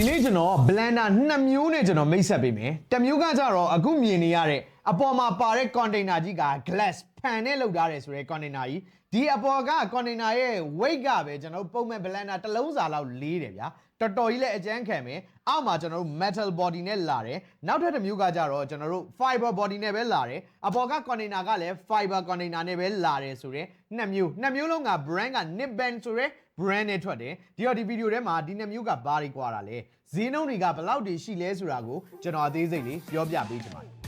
ဒီနေ့ကျွန်တော် blender နှစ်မျိုးနဲ့ကျွန်တော်မိတ်ဆက်ပေးမယ်တစ်မျိုးကကြတော့အခုမြင်နေရတဲ့အပေါ်မှာပါတဲ့ container ကြီးက glass ဖန်နဲ့လုပ်ထားတယ်ဆိုတဲ့ container ကြီးဒီအပေါ်က container ရဲ့ weight ကပဲကျွန်တော်တို့ပုံမှန် blender တစ်လုံးစာလောက်လေးတယ်ဗျာတော်တော်ကြီးလည်းအကျန်းခံမယ်အောက်မှာကျွန်တော်တို့ metal body နဲ့လာတယ်နောက်ထပ်တစ်မျိုးကကြတော့ကျွန်တော်တို့ fiber body နဲ့ပဲလာတယ်အပေါ်က container ကလည်း fiber container နဲ့ပဲလာတယ်ဆိုတဲ့နှစ်မျိုးနှစ်မျိုးလုံးက brand က Nippon ဆိုတဲ့ brand နဲ့ထွက်တယ်ဒီတော့ဒီဗီဒီယိုထဲမှာဒီနှစ်မျိုးကဘာတွေကွာတာလဲဈေးနှုန်းတွေကဘယ်လောက်တွေရှိလဲဆိုတာကိုကျွန်တော်အသေးစိတ်လေးပြောပြပေးချင်ပါတယ်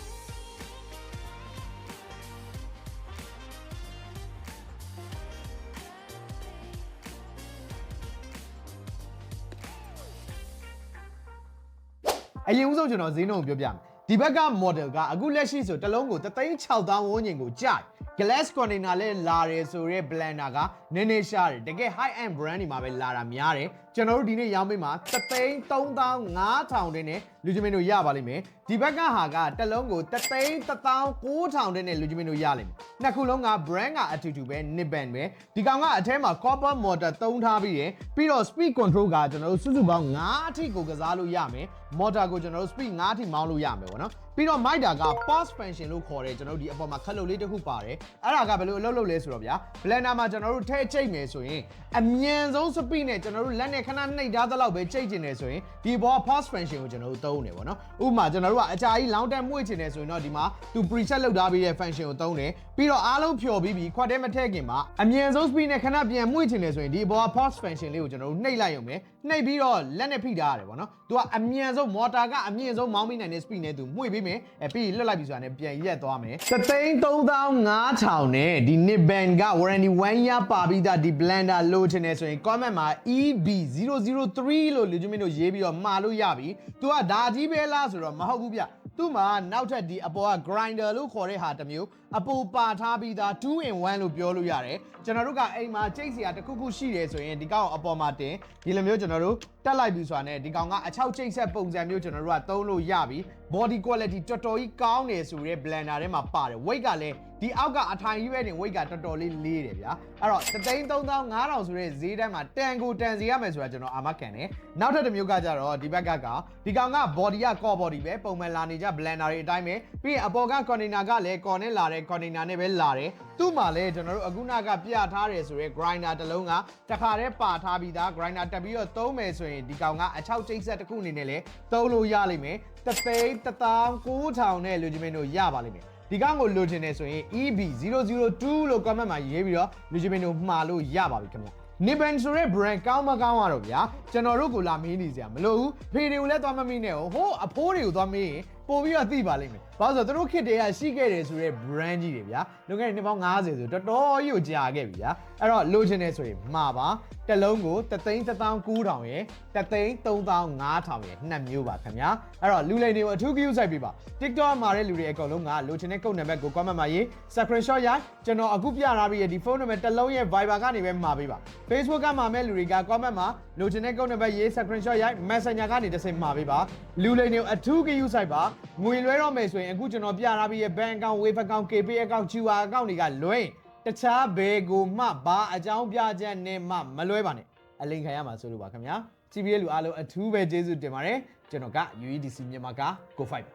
အရင်ဦးဆုံးကျွန်တော်ဈေးနှုန်းကိုပြောပြမယ်ဒီဘက်က model ကအခုလက်ရှိဆိုတစ်လုံးကို36000ဝန်းကျင်ကိုကြာတယ် glass container လဲလာတယ်ဆိုရဲ blender ကနည်းနည်းရှားတယ်တကယ် high end brand တွေမှာပဲလာတာများတယ်ကျွန်တော်တို့ဒီနေ့ရောင်းပေးမှာ33500တဲ့နဲ့လူချင်းမင်းတို့ရပါလိမ့်မယ်ဒီဘက်ကဟာကတစ်လုံးကို31900တဲ့နဲ့လူချင်းမင်းတို့ရလိမ့်မယ်နှစ်ခုလုံးက brand ကအတူတူပဲ Nippon ပဲဒီကောင်ကအထဲမှာ copper motor သုံးထားပြီးတယ်ပြီးတော့ speed control ကကျွန်တော်တို့စုစုပေါင်း9အထိကိုကစားလို့ရမယ် motor ကိုကျွန်တော်တို့ speed 9အထိမောင်းလို့ရမယ်ပေါ့နော် ပြီးတော့ mic တာက pause function လို့ခေါ်တယ်ကျွန်တော်တို့ဒီအပေါ်မှာခက်လို့လေးတစ်ခုပါတယ်အဲ့ဒါကဘယ်လိုအလုပ်လုပ်လဲဆိုတော့ဗျာ blender မှာကျွန်တော်တို့ထည့်ချိတ်မယ်ဆိုရင်အမြန်ဆုံး speed နဲ့ကျွန်တော်တို့လက်နဲ့ခဏနှိပ်ထားသလောက်ပဲချိတ်ကျင်တယ်ဆိုရင်ဒီဘော pause function ကိုကျွန်တော်တို့သုံးတယ်ပေါ့နော်ဥပမာကျွန်တော်တို့ကအကြာကြီး long term မှု့ချင်တယ်ဆိုရင်တော့ဒီမှာသူ preset လုပ်ထားပြီးတဲ့ function ကိုသုံးတယ်ပြီးတော့အားလုံးဖြော်ပြီးပြီခွက်ထဲမထည့်ခင်မှာအမြန်ဆုံး speed နဲ့ခဏပြန်မှု့ချင်တယ်ဆိုရင်ဒီဘော pause function လေးကိုကျွန်တော်တို့နှိပ်လိုက်ရုံပဲနှိပ်ပြီးတော့လက်နဲ့ဖိထားရတယ်ပေါ့နော်သူကအမြန်ဆုံး motor ကအမြန်ဆုံးမောင်းမိနိုင်တဲ့ speed နဲ့သူမှု့ပြီးမယ်အဲပြီးလွတ်လိုက်ပြီဆိုတာနဲ့ပြန်ရက်သွားမယ်33500နဲ့ဒီ Nippon က warranty 1 year ပါပြီးသားဒီ blender လိုချင်တယ်ဆိုရင် comment မှာ EB003 လို့လူချင်းမင်းတို့ရေးပြီးတော့မှာလို့ရပြီ။ तू ကဒါကြီးပဲလားဆိုတော့မဟုတ်ဘူးဗျ။ သူ့မှာနောက်ထပ်ဒီအပေါ်က grinder လို့ခေါ်တဲ့ဟာတစ်မျိုးအပူပါထားပြီးသား2 in 1လို့ပြောလို့ရတယ်။ကျွန်တော်တို့ကအိမ်မှာကြိတ်စရာတစ်ခုခုရှိတယ်ဆိုရင်ဒီကောင်အပေါ်မှာတင်ဒီလိုမျိုးကျွန်တော်တို့တက်လိုက်ပြီဆိုတာနဲ့ဒီကောင်ကအချောက်ချိတ်ဆက်ပုံစံမျိုးကျွန်တော်တို့ကသုံးလို့ရပြီ။ body quality တော်တော်ကြီးကောင်းတယ်ဆိုရဲ blender ထဲမှာပါတယ်။ weight ကလည်း ဒီအောက်ကအထိုင်ကြီးပဲတင် weight ကတော်တော်လေးလေးတယ်ဗျာ။အဲ့တော့33500ဆိုတဲ့ဈေးတိုင်းမှာတန်ကိုတန်စီရမယ်ဆိုတာကျွန်တော်အာမခံတယ်။နောက်ထပ်တစ်မျိုးကကြတော့ဒီဘက်ကကဒီကောင်က body က core body ပဲပုံမှန်လာနေကြ blender တွေအတိုင်းပဲပြီးရင်အပေါ်က container ကလည်း core နဲ့လာတဲ့ container နဲ့ပဲလာတယ်။သူ့မှာလည်းကျွန်တော်တို့အခုနကပြထားတယ်ဆိုရဲ grinder တစ်လုံးကတစ်ခါတည်းပါထားပြီးသား grinder တက်ပြီးတော့သုံးမယ်ဆိုရင်ဒီကောင်ကအချောက်ချိတ်ဆက်တစ်ခုအနေနဲ့လည်းသုံးလို့ရလိမ့်မယ်။တသိန်းတစ်သောင်း9000နဲ့လူချင်းမင်းတို့ရပါလိမ့်မယ်။ ဒီကောင်ကိုလိုချင်နေဆိုရင် EB002 လို့ comment မှာရေးပြီးတော့လူချင်းမင်းတို့မှားလို့ရပါပြီခင်ဗျ။ Nippon ဆိုတဲ့ brand ကောင်းမကောင်းရတော့ဗျာကျွန်တော်တို့ကိုလာမေးနေစရာမလိုဘူးဖေတွေကိုလည်းသွားမမေးနဲ့ဟိုဟိုအဖိုးတွေကိုသွားမေးရင်ပို့ပြီးတော့သိပါလိမ့်မယ်ဘာလို့ဆိုတော့သူတို့ခစ်တွေကရှိခဲ့တယ်ဆိုတဲ့ brand ကြီးတွေဗျာလွန်ခဲ့တဲ့နှစ်ပေါင်း90ဆိုတော်တော်ကြီးကိုကြာခဲ့ပြီဗျာအဲ့တော့လိုချင်နေဆိုရင်မှာပါတစ်လုံးကို3,900ရယ်3,3500ရယ်နှစ်မျိုးပါခင်ဗျာအဲ့တော့လူလိန်တွေကိုအထူးကြည့်စိုက်ပေးပါ TikTok မှာတဲ့လူတွေအကုန်လုံးကလိုချင်တဲ့ကုတ်နံပါတ်ကို comment မှာရေး screenshot ရိုက်ကျွန်တော်အခုပြထားပြီးရဒီဖုန်းနံပါတ်တစ်လုံးရဲ့ Viber ကနေပဲမှာပေးပါ Facebook ကမှာမဲ့လူတွေက comment မှာလိုချင်တဲ့ကုတ်နံပါတ်ရေး screenshot ရိုက် Messenger ကနေတစ်စိမ်မှာပေးပါလူလိန်တွေကိုအထူးကြည့်စိုက်ပါငွေလွှဲတော့မယ်ဆိုရင်အခုကျွန်တော်ပြထားပြီးရ bank account wave account KPay account QR account တွေကလွှဲရင်တခြားဘယ်ကိုမှဘာအကြောင်းပြချက်နဲ့မှမလွှဲပါနဲ့အလိန်ခံရမှာဆိုလို့ပါခင်ဗျာကြည့်ပြီးတဲ့လူအားလုံးအထူးပဲကျေးဇူးတင်ပါတယ်ကျွန်တော်က UEDC မြန်မာက Go Fight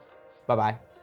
bye bye